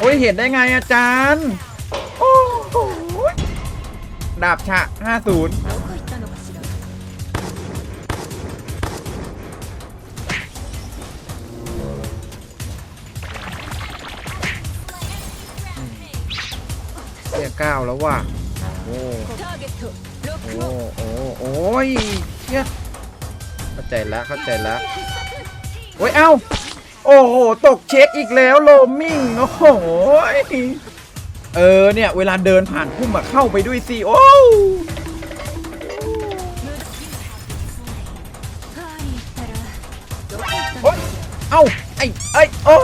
โอ้ยเห็นได้ไงอาจารย์โอ้โหดาบฉะ 50เสียเก้าแล้วว่ะโอ้โอ้โอ้โอ้ยเชี่เข้าใจแล้วเข้าใจแล้วโอ้ยเอ้า โอ้โห ตกเช็คอีกแล้วโลมิงโอ้โหเออเนี่ย เวลาเดินผ่านพุ่มอะเข้าไปด้วยสิโอ้เอ้าไอ้ไอ้โอ้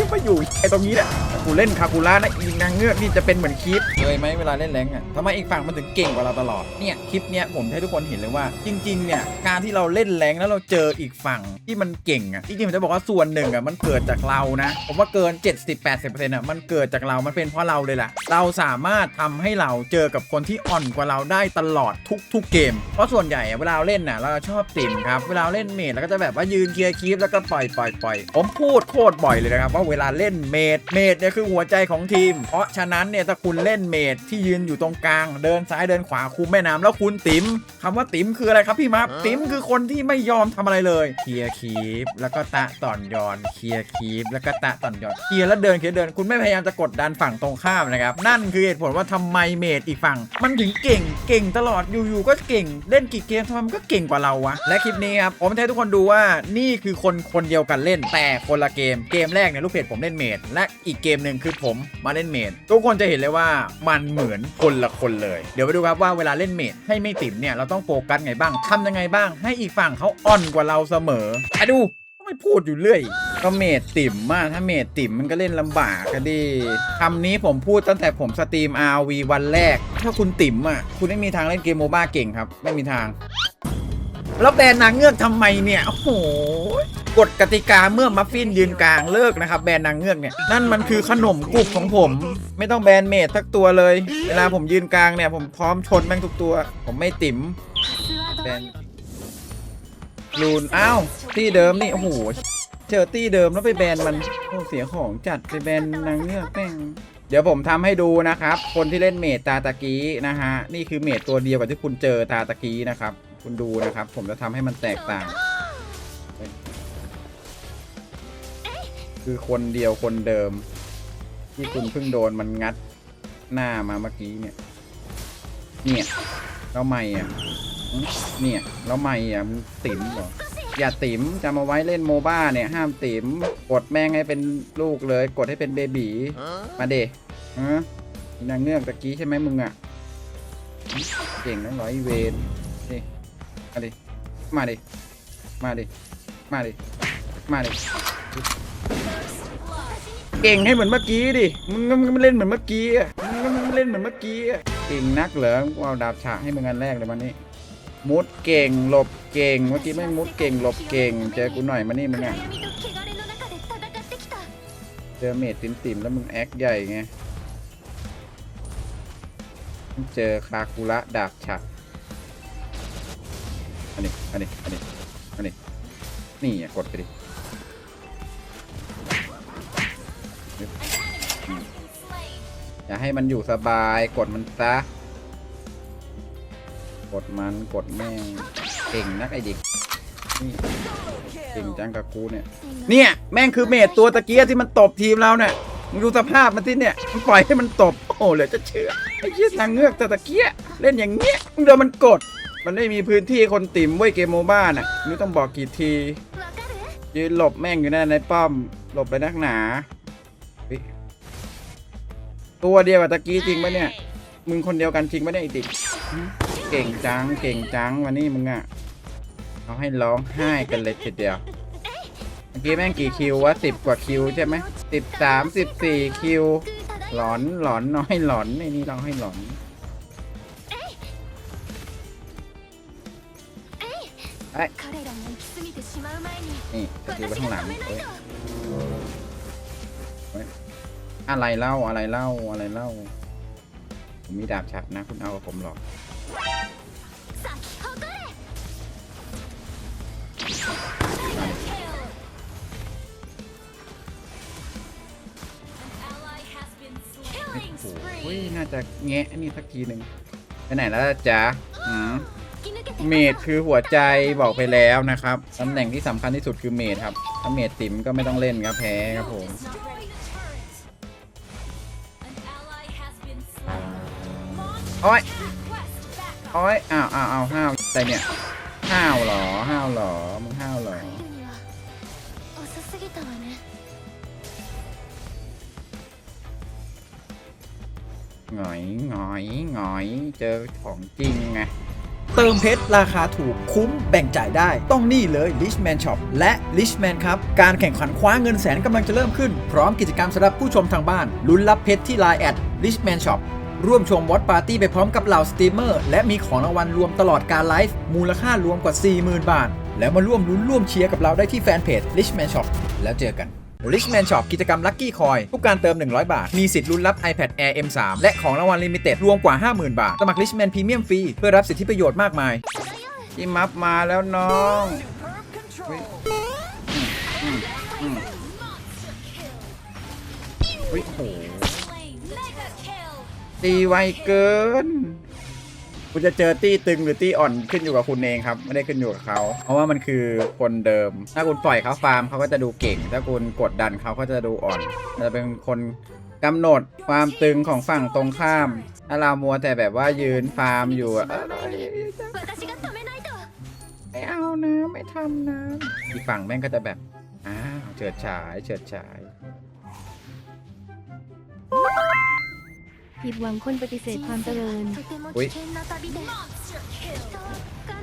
ยังมาอยู่ไอตรงนี้แหละกูเล่นคาคูล่านะอีนางเงือกนี่จะเป็นเหมือนคลิปเลยไหมเวลาเล่นแรงอะทำไมอีกฝั่งมันถึงเก่งกว่าเราตลอดเนี่ยคลิปเนี้ยผมให้ทุกคนเห็นเลยว่า จริงๆเนี่ยการที่เราเล่นแรงแล้วเราเจออีกฝั่งที่มันเก่งอะจริงๆผมจะบอกว่าส่วนหนึ่งอะมันเกิดจากเรานะ ผมว่าเกิน 70-80%อะมันเกิดจากเรา มันเป็นเพราะเราเลยแหละเราสามารถทำให้เราเจอกับคนที่อ่อนกว่าเราได้ตลอดทุกๆเกม เพราะส่วนใหญ่เวลาเล่นน่ะเราชอบติ่มครับเวลาเราเล่นเมดเราก็จะแบบว่ายืนเคลียร์คลิปแล้วก็ปล่อยปล่อยปล่อยผมพูดโคตรบ่อยเลยนะครับว่าเวลาเล่นเมดเมดเนี่ยคือหัวใจของทีม เพราะฉะนั้นเนี่ยถ้าคุณเล่นเมดที่ยืนอยู่ตรงกลาง เดินซ้ายเดินขวาคุมแม่น้ำแล้วคุณติ๋มคำว่าติ๋มคืออะไรครับพี่มัฟติ๋มคือคนที่ไม่ยอมทำอะไรเลยเคลียร์คลิปแล้วก็ตะต่อนยอนเคลียร์คลิปแล้วก็ตะต่อนยอนเคลียร์แล้วเดินเคลียร์เดินคุณไม่พยายามจะกดดันฝั่งตรงข้ามนะครับนั่นคือเหตุผลว่าทำไมเมดอีกฝั่ง มันถึงเก่งเก่งตลอดอยู่ๆก็เก่ง เล่นกี่เกมทำไมมันก็เก่งกว่าเราวะและคลิปนี้ครับผมจะให้ทุกคนดูว่านี่คือคนคนเดียวกันเล่นแต่คนละเกมเกมแรกเนี่ยลูกเพจผมเล่นเมดและอีกเกมหนึ่งคือผมมาเล่นเมดทุกคนจะเห็นเลยว่ามันเหมือนคนละคนเลย เดี๋ยวไปดูครับว่าเวลาเล่นเมดให้ไม่ติ่มเนี่ยเราต้องโฟกัสไงบ้างทำยังไงบ้าง ให้อีกฝั่งเขาอ่อนกว่าเราเสมอไปดูไม่พูดอยู่เรื่อยก็เมดติ่มมากถ้าเมดติ่มมันก็เล่นลำบากกันดิคำนี้ผมพูดตั้งแต่ผมสตรีม RV วันแรก ถ้าคุณติ่มอะคุณไม่มีทางเล่นเกมโมบ้าเก่งครับ ไม่มีทาง แล้วแบนนางเงือกทำไมเนี่ย โอ้โห กฎกติกาเมื่อมัฟฟินยืนกลางเลิกนะครับ แบนนางเงือกเนี่ย นั่นมันคือขนมกรุบของผม ไม่ต้องแบนเมดสักตัวเลย เวลาผมยืนกลางเนี่ย ผมพร้อมชนแม่งทุกตัว ผมไม่ติ่มแบนลูนอ้าวที่เดิมนี่โอ้โหเจอตี้เดิมแล้วไปแบนมันโอ้เสียของจัดไปแบนนางเงือกแม่งเดี๋ยวผมทำให้ดูนะครับ คนที่เล่นเมดตาตะกี้นะฮะ นี่คือเมดตัวเดียวกับที่คุณเจอตาตะกี้นะครับ คุณดูนะครับ ผมจะทำให้มันแตกต่าง คือคนเดียวคนเดิม ที่คุณเพิ่งโดนมันงัดหน้ามาเมื่อกี้เนี่ย เนี่ยแล้วไม่อะเนี่ยแล้วไม่อะมึงติ๋มเหรออย่าติ๋มจำเอาไว้เล่นโมบ้าเนี่ยห้ามติ๋มกดแม่งให้เป็นลูกเลย กดให้เป็นเบบีมาเดฮะนางเงือกตะกี้ใช่ไหมมึงอะเก่งนังร้อยเวนนี่มาดิมาดิมาดิมาดิมาดิ เก่งให้เหมือนเมื่อกี้ดิ มึงก็เล่นเหมือนเมื่อกี้อะมึงก็เล่นเหมือนเมื่อกี้อะเก่งนักเหรอกูเอาดาบฉะให้มึงอันแรกเลยมันนี่มุดเก่งหลบเก่ง เมื่อกี้ไม่มุดเก่งหลบเก่ง เจอกูหน่อยมันนี่มึงอะเจอเมดติ่มๆแล้วมึงแอคใหญ่ไงเจอคาคุระดาบฉะอันนี้ อันนี้ อันนี้ อันนี้ นี่กดไปดิ อย่าให้มันอยู่สบายกดมันซะ กดมันกดแม่งเก่งนักไอเด็กนี่เก่งจังกับกูเนี่ย เนี่ยแม่งคือเมดตัวตะเกียที่มันตบทีมเราเนี่ยมึงดูสภาพมันที่เนี่ยมันปล่อยให้มันตบโอ้เหลือจะเชื่อไอ้เชี่ยนางเงือกตะตะเกียเล่นอย่างเงี้ยมึงโดนมันกด มันไม่มีพื้นที่คนติ่มเว้ยเกมโมบ้าน่ะนี่ต้องบอกกี่ทียืนหลบแม่งอยู่นั่นในป้อมหลบไปนักหนา ตัวเดียวกับตะกี้จริงปะเนี่ย มึงคนเดียวกันจริงปะเนี่ยไอติกเก่งจัง เก่งจังวันนี้มึงอะเขาให้ร้องไห้กันเลยทีเดียว เมื่อกี้แม่งกี่คิววะสิบกว่าคิวใช่ไหมสิบสามสิบสี่คิว หลอนหลอนน้อยหลอนไอ้นี่ร้องให้หลอนไอ้นี่จะดูไปข้างหลังเอ้ย อะไรเล่าอะไรเล่าอะไรเล่า ผมมีดาบฉับนะ คุณเอากับผมหรอกโอ้ยน่าจะแงะนี่สักทีหนึ่งไปไหนแล้วจ๊ะเมดคือหัวใจบอกไปแล้วนะครับตำแหน่งที่สำคัญที่สุดคือเมดครับ ถ้าเมดติ๋มก็ไม่ต้องเล่นครับแพ้ครับผม โอ้ยโอ้ยอ้าวอ้าวอ้าวห้าวแต่เนี่ยห้าวหรอห้าวหรอมึงห้าวหรอหงอยหงอยหงอยเจอของจริงไงเติมเพชรราคาถูกคุ้มแบ่งจ่ายได้ ต้องนี่เลย Richman Shop และ Richman ครับ การแข่งขันคว้าเงินแสนกำลังจะเริ่มขึ้น พร้อมกิจกรรมสำหรับผู้ชมทางบ้านลุ้นรับเพชรที่ไลน์แอด Richman Shop ร่วมชมวอตปาร์ตี้ไปพร้อมกับเหล่าสตรีมเมอร์ และมีของรางวัลรวมตลอดการไลฟ์มูลค่ารวมกว่า 40,000 บาท แล้วมาร่วมลุ้นร่วมเชียร์กับเราได้ที่แฟนเพจ Richman Shop แล้วเจอกัน Richman Shop กิจกรรม Lucky Coin ทุกการเติม 100 บาท มีสิทธิ์ลุ้นรับ iPad Air M3 และของรางวัลลิมิเต็ดรวมกว่า 50,000 บาท สมัคร Richman Premium ฟรีเพื่อรับสิทธิประโยชน์มากมายที่มัฟมาแล้วน้องเฮ้ยโห ตีไวเกิน คุณจะเจอตีตึงหรือตีอ่อนขึ้นอยู่กับคุณเองครับ ไม่ได้ขึ้นอยู่กับเขา เพราะว่ามันคือคนเดิม ถ้าคุณปล่อยเขาฟาร์มเขาก็จะดูเก่ง ถ้าคุณกดดันเขาก็จะดูอ่อนจะเป็นคนกำหนดความตึงของฝั่งตรงข้าม ถ้าเรามัวแต่แบบว่ายืนฟาร์มอยู่อะไม่เอานะไม่ทำนะอีกฝั่งแม่งก็จะแบบอ้าวเฉิดฉายเฉิดฉาย ผิดหวังคนปฏิเสธความเจริญ อุ๊ย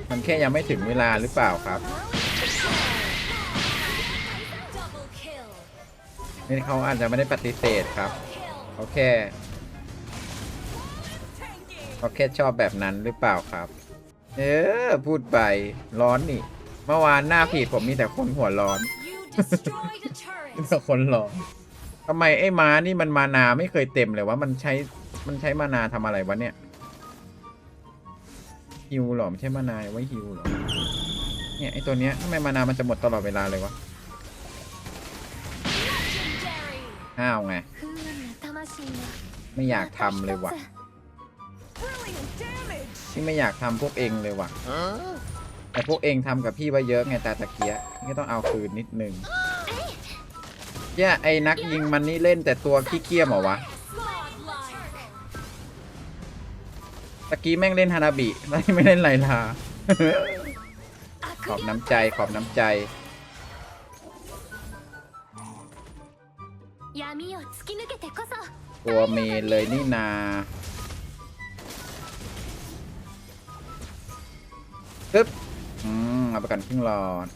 มันแค่ยังไม่ถึงเวลาหรือเปล่าครับ นี่เขาอาจจะไม่ได้ปฏิเสธครับเขาแค่เขาแค่ชอบแบบนั้นหรือเปล่าครับ เออ พูดไปร้อนนี่ เมื่อวานหน้าผีผมมีแต่คนหัวร้อน มีแต่คนร้อนทำไมไอ้ม้านี่มันมานาไม่เคยเต็มเลยว่ามันใช้ มันใช้มานาทำอะไรวะเนี่ยฮิวหรอไม่ใช่มานาไว้ฮิวหรอเนี่ยไอตัวเนี้ยทำไมมานามันจะหมดตลอดเวลาเลยวะอ้าวไง ไม่อยากทำเลยวะที่ไม่อยากทำพวกเองเลยวะแต่พวกเองทำกับพี่ไว้เยอะไงตาตะเกียก็ต้องเอาคืนนิดนึงแย่ไอ้นักยิงมันนี่เล่นแต่ตัวขี้เกียจเหรอวะ ตะกี้แม่งเล่นฮานาบิแล้วนี่ไม่เล่นไลลา ขอบน้ำใจขอบน้ำใจ 闇を突き抜けてこそ ตัวเมนเลยนี่นาปึ๊บ อืม เอาไปกันครึ่งหลอด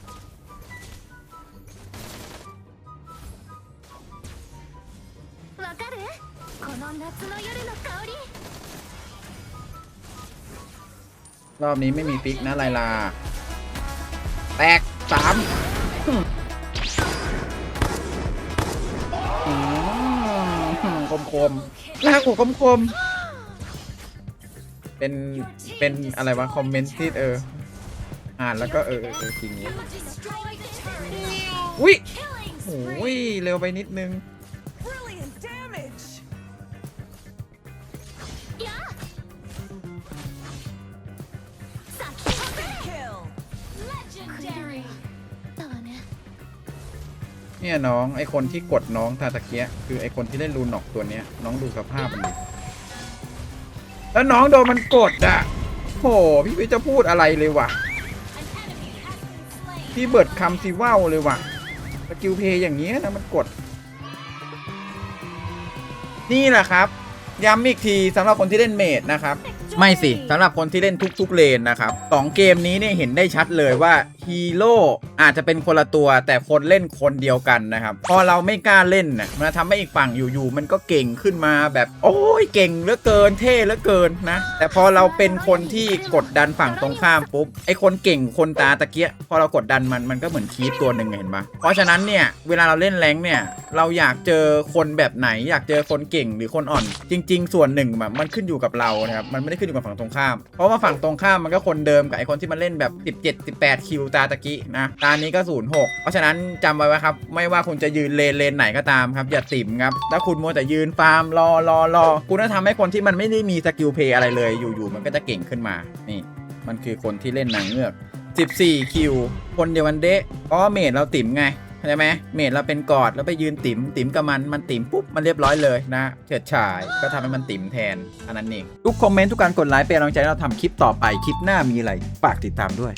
わかるこの夏の夜の香り รอบนี้ไม่มีฟิกนะไลลา แตกสามคมคมๆลากหัวคมคมๆเป็น เป็นอะไรวะ คอมเมนต์ที่เออ อ่านแล้วก็เออเออเออจริงเว้ยอุ้ยโอ้ยเร็วไปนิดนึง เนี่ยน้องไอคนที่กดน้องทาตะเกียะคือไอคนที่เล่นรูนอกตัวเนี้ย น้องดูสภาพมันดิแล้วน้องโดนมันกดอะโหพี่ไม่จะพูดอะไรเลยว่ะพี่เบิร์ดคำซีว่าวเลยว่ะสกิลเพย์อย่างเงี้ยนะมันกด นี่แหละครับ ย้ำอีกทีสำหรับคนที่เล่นเมดนะครับ ไม่สิสำหรับคนที่เล่นทุกๆเลนนะครับสองเกมนี้เนี่ยเห็นได้ชัดเลยว่าฮีโร่อาจจะเป็นคนละตัวแต่คนเล่นคนเดียวกันนะครับ พอเราไม่กล้าเล่นน่ะมันทำให้อีกฝั่งอยู่ๆมันก็เก่งขึ้นมาแบบ โอ้ยเก่งเหลือเกินเท่เหลือเกินนะ แต่พอเราเป็นคนที่กดดันฝั่งตรงข้ามปุ๊บไอคนเก่งคนตาตะเกียะพอเรากดดันมันมันก็เหมือนคีปตัวหนึ่งเห็นปะเพราะฉะนั้นเนี่ยเวลาเราเล่นแรงเนี่ยเราอยากเจอคนแบบไหน อยากเจอคนเก่งหรือคนอ่อน จริง ๆ ส่วนหนึ่งแบบมันขึ้นอยู่กับเรานะครับมันไม่ได้ขึ้นอยู่กับฝั่งตรงข้าม เพราะว่าฝั่งตรงข้ามมันก็คนเดิมกับไอคนที่มันเล่นแบบ 17 18คิวตาตะกี้นะตานี้ก็06เพราะฉะนั้นจำไว้ว่าครับ ไม่ว่าคุณจะยืนเลนเลนไหนก็ตามครับ อย่าติ่มครับ ถ้าคุณมัวแต่ยืนฟาร์มรอรอรอคุณจะทำให้คนที่มันไม่ได้มีสกิลเพย์อะไรเลยอยู่ๆมันก็จะเก่งขึ้นมานี่มันคือคนที่เล่นนางเงือก 14 คิว คนเดียวกันเดะเพราะว่าเมดเราติ่มไงเข้าใจไหมเมดเราเป็นกอดแล้วไปยืนติ่มติ่มกับมันมันติ่มปุ๊บมันเรียบร้อยเลยนะเฉิดฉายก็ทำให้มันติ่มแทนอันนั้นเองทุกคอมเมนต์ทุกการกดไลค์เป็นกำลังใจเราทำคลิปต่อไปคลิปหน้ามีอะไรฝากติดตามด้วย